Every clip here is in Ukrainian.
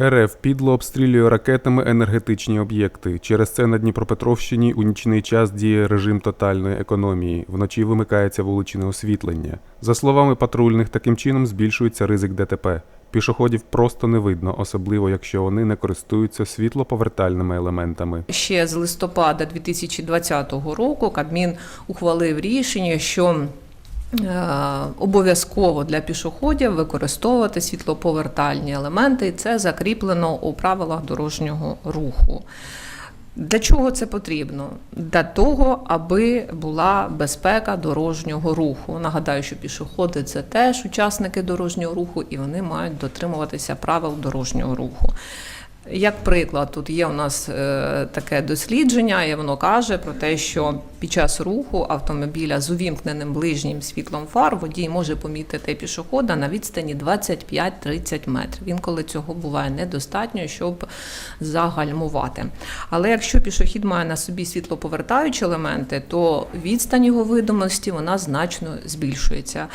РФ підло обстрілює ракетами енергетичні об'єкти. Через це на Дніпропетровщині у нічний час діє режим тотальної економії. Вночі вимикається вуличне освітлення. За словами патрульних, таким чином збільшується ризик ДТП. Пішоходів просто не видно, особливо якщо вони не користуються світлоповертальними елементами. Ще з листопада 2020 року Кабмін ухвалив рішення, що обов'язково для пішоходів використовувати світлоповертальні елементи, і це закріплено у правилах дорожнього руху. Для чого це потрібно? Для того, аби була безпека дорожнього руху. Нагадаю, що пішоходи це теж учасники дорожнього руху, і вони мають дотримуватися правил дорожнього руху. Як приклад, тут є у нас е, таке дослідження, і воно каже про те, що під час руху автомобіля з увімкненим ближнім світлом фар водій може помітити пішохода на відстані 25-30 метрів. Інколи цього буває недостатньо, щоб загальмувати. Але якщо пішохід має на собі світлоповертаючі елементи, то відстань його видимості вона значно збільшується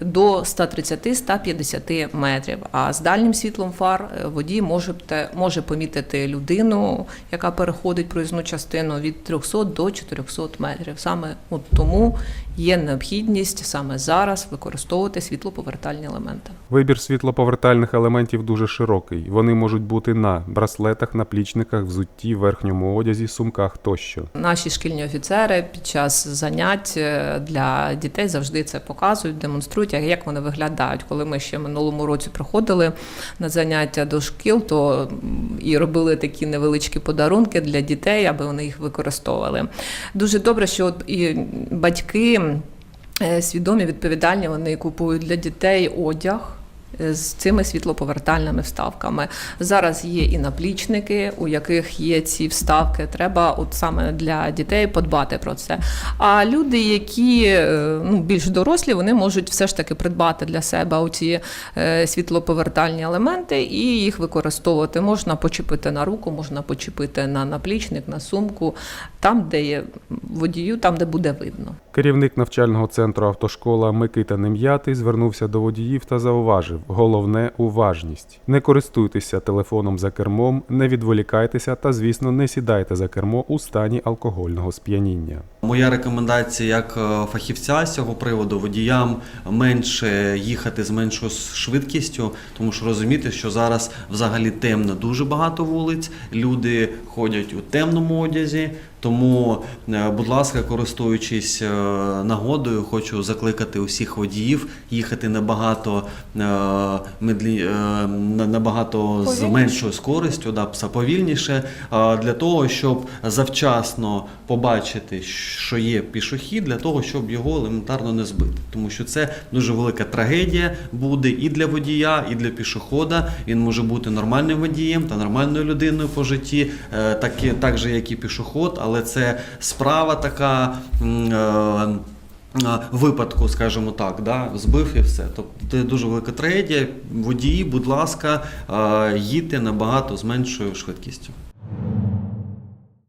до 130-150 метрів. А з дальнім світлом фар е, водій може, може помітити людину, яка переходить проїзну частину від 300 до 400 метрів. Саме от тому є необхідність саме зараз використовувати світлоповертальні елементи. Вибір світлоповертальних елементів дуже широкий. Вони можуть бути на браслетах, наплічниках, взутті, верхньому одязі, сумках тощо. Наші шкільні офіцери під час занять е, для дітей завжди це показують, демонструють, як вони виглядають. Коли ми ще минулому році приходили на заняття до шкіл, то і робили такі невеличкі подарунки для дітей, аби вони їх використовували. Дуже добре, що от і батьки свідомі, відповідальні, вони купують для дітей одяг. е, З цими світлоповертальними вставками зараз є і наплічники, у яких є ці вставки. Треба от саме для дітей подбати про це. А люди, які е, ну, більш дорослі, вони можуть все ж таки придбати для себе оці е, світлоповертальні елементи і їх використовувати. Можна почепити на руку, можна почепити на наплічник, на сумку, там, де є водію, там, де буде видно. Керівник навчального центру автошкола Микита Нем'ятий звернувся до водіїв та зауважив: головне уважність. Не користуйтеся телефоном за кермом, не відволікайтеся та, звісно, не сідайте за кермо у стані алкогольного сп'яніння. Моя рекомендація як е, фахівця з цього приводу водіям менше їхати з меншою швидкістю, тому що розуміти, що зараз взагалі темно дуже багато вулиць, люди ходять у темному одязі. Тому, е, будь ласка, користуючись е, нагодою, хочу закликати усіх водіїв їхати набагато е, медлі, е, набагато з меншою скоростю, да, пса повільніше, для того, щоб завчасно побачити, що є пішохід, для того, щоб його елементарно не збити. Тому що це дуже велика трагедія буде і для водія, і для пішохода. Він може бути нормальним водієм та нормальною людиною по житті, е, так, так же, як і пішоход, але це справа така. Е, а, випадку, скажімо так, да, збив і все. Тобто це дуже велика трагедія. Водії, будь ласка, а, їдьте набагато з меншою швидкістю.